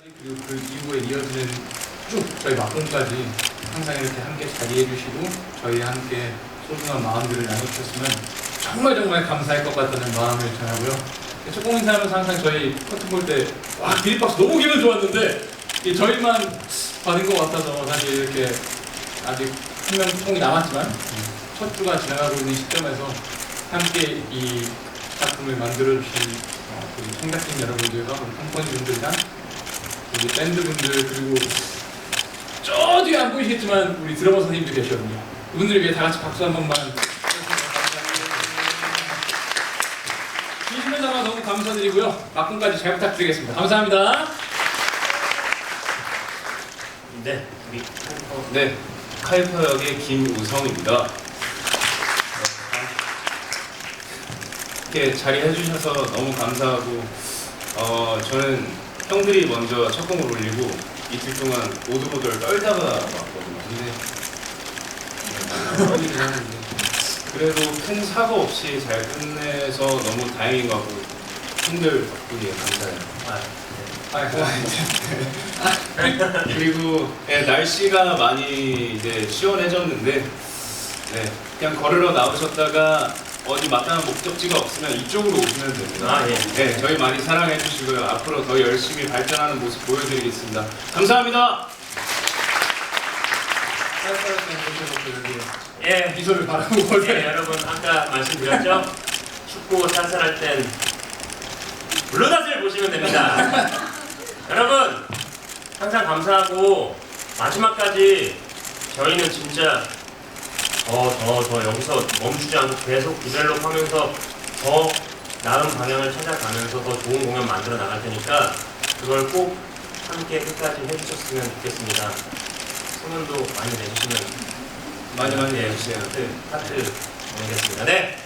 그리고 그 이후에 이어지는 쭉 저희 막공까지 항상 이렇게 함께 자리해 주시고 저희와 함께 소중한 마음들을 나눠주셨으면 정말 정말 감사할 것 같다는 마음을 전하고요. 첫 공인사하면서 항상 저희 커튼 볼때와 기립박수 너무 기분 좋았는데 이 저희만 받은 것 같아서 사실 이렇게 아직 한명 통이 남았지만 첫 주가 지나가고 있는 시점에서 함께 이 작품을 만들어 주신 어, 우리 청작진 여러분들과 우리 컴퍼니 분들이랑 우리 밴드 분들 그리고 저 뒤에 안 보이시겠지만 우리 드러머 선생님도 계시거든요. 그분들을 위해 다 같이 박수 한 번만. 진심을 담아 너무 감사드리고요. 막공까지 잘 부탁드리겠습니다. 감사합니다. 네, 우리 카이퍼 네, 카이퍼 역의 김우성입니다. 이렇게 자리해 주셔서 너무 감사하고 어, 저는 형들이 먼저 첫 공을 올리고 이틀 동안 오들오들 떨다가 왔거든요. 근데 떨리긴 하는데 그래도 큰 사고 없이 잘 끝내서 너무 다행인 것 같고 형들 덕분에 감사해요. 아, 네. 아, 그리고 예, 날씨가 많이 이제 시원해졌는데 네, 그냥 걸으러 나오셨다가 어디 마땅한 목적지가 없으면 이쪽으로 오시면 됩니다. 아, 예. 네, 저희 많이 사랑해 주시고요. 앞으로 더 열심히 발전하는 모습 보여드리겠습니다. 감사합니다. 예, 미소를 바라보고 예, 여러분 아까 말씀드렸죠? 춥고 쌀쌀할 땐 블루닷을 보시면 됩니다. 여러분 항상 감사하고 마지막까지 저희는 진짜 더 더 더 여기서 멈추지 않고 계속 디벨롭 하면서 더 나은 방향을 찾아가면서 더 좋은 공연 만들어 나갈 테니까 그걸 꼭 함께 끝까지 해주셨으면 좋겠습니다. 소문도 많이 내주시면 많이 많이 예, 해주세요. 하트 하트 보내겠습니다. 네.